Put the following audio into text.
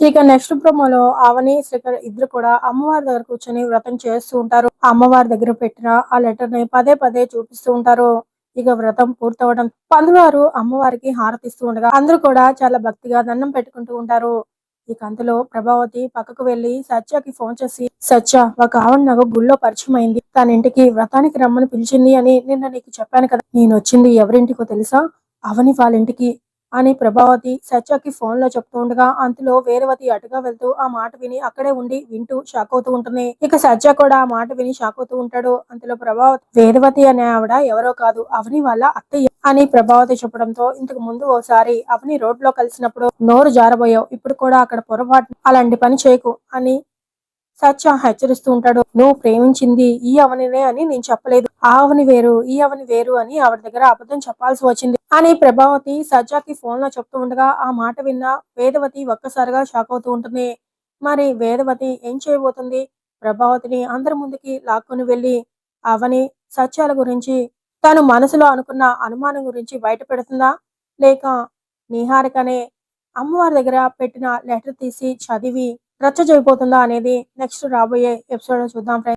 ఇక నెక్స్ట్ ప్రోమోలో అవని శ్రీకర్ ఇద్దరు కూడా అమ్మవారి దగ్గర కూర్చొని వ్రతం చేస్తూ ఉంటారు. అమ్మవారి దగ్గర పెట్టిన ఆ లెటర్ని పదే పదే చూపిస్తూ ఉంటారు. ఇక వ్రతం పూర్తవడం పందువారు అమ్మవారికి హారతిస్తూ ఉండగా అందరూ కూడా చాలా భక్తిగా దండం పెట్టుకుంటూ ఉంటారు. ఇక అంతలో ప్రభావతి పక్కకు వెళ్ళి సత్యకి ఫోన్ చేసి సత్య ఒక ఆవిడ నాకు గుళ్ళో పరిచయం అయింది. తన ఇంటికి వ్రతానికి రమ్మని పిలిచింది అని నిన్న నీకు చెప్పాను కదా. నేను వచ్చింది ఎవరింటికో తెలుసా? అవని వాళ్ళ ఇంటికి అని ప్రభావతి సత్యకి ఫోన్లో చెప్తూ ఉండగా అంతలో వేరవతి అటుగా వెళ్తూ ఆ మాట విని అక్కడే ఉండి వింటూ షాక్ అవుతూ ఉంటుంది. ఇక సత్య కూడా ఆ మాట విని షాక్ అవుతూ ఉంటాడు. అంతలో ప్రభావతి వేదవతి అనే ఆవిడ ఎవరో కాదు. అవని వాళ్ళ అత్తయ్య అని ప్రభావతి చెప్పడంతో ఇంతకు ముందు ఓసారి అవని రోడ్లో కలిసినప్పుడు నోరు జారబోయావు. ఇప్పుడు కూడా అక్కడ పొరపాటు అలాంటి పని చేయకు అని సత్య హెచ్చరిస్తూ ఉంటాడు నువ్వు ప్రేమించింది ఈ అవనినే అని నేను చెప్పలేదు. ఆ అవని వేరు ఈ అవని వేరు అని ఆవిడ దగ్గర అబద్ధం చెప్పాల్సి వచ్చింది. అని ప్రభావతి సత్యకి ఫోన్లో చెప్తూ ఉండగా ఆ మాట విన్న వేదవతి ఒక్కసారిగా షాక్ అవుతూ ఉంటుంది. మరి వేదవతి ఏం చేయబోతుంది? ప్రభావతిని అందరి ముందుకి లాక్కొని వెళ్ళి అవని సత్యాల గురించి తను మనసులో అనుకున్న అనుమానం గురించి బయట పెడుతుందా? లేక నిహారికనే అమ్మవారి దగ్గర పెట్టిన లెటర్ తీసి చదివి రచ్చ చేయబోతుందా అనేది నెక్స్ట్ రాబోయే ఎపిసోడ్లో చూద్దాం ఫ్రెండ్స్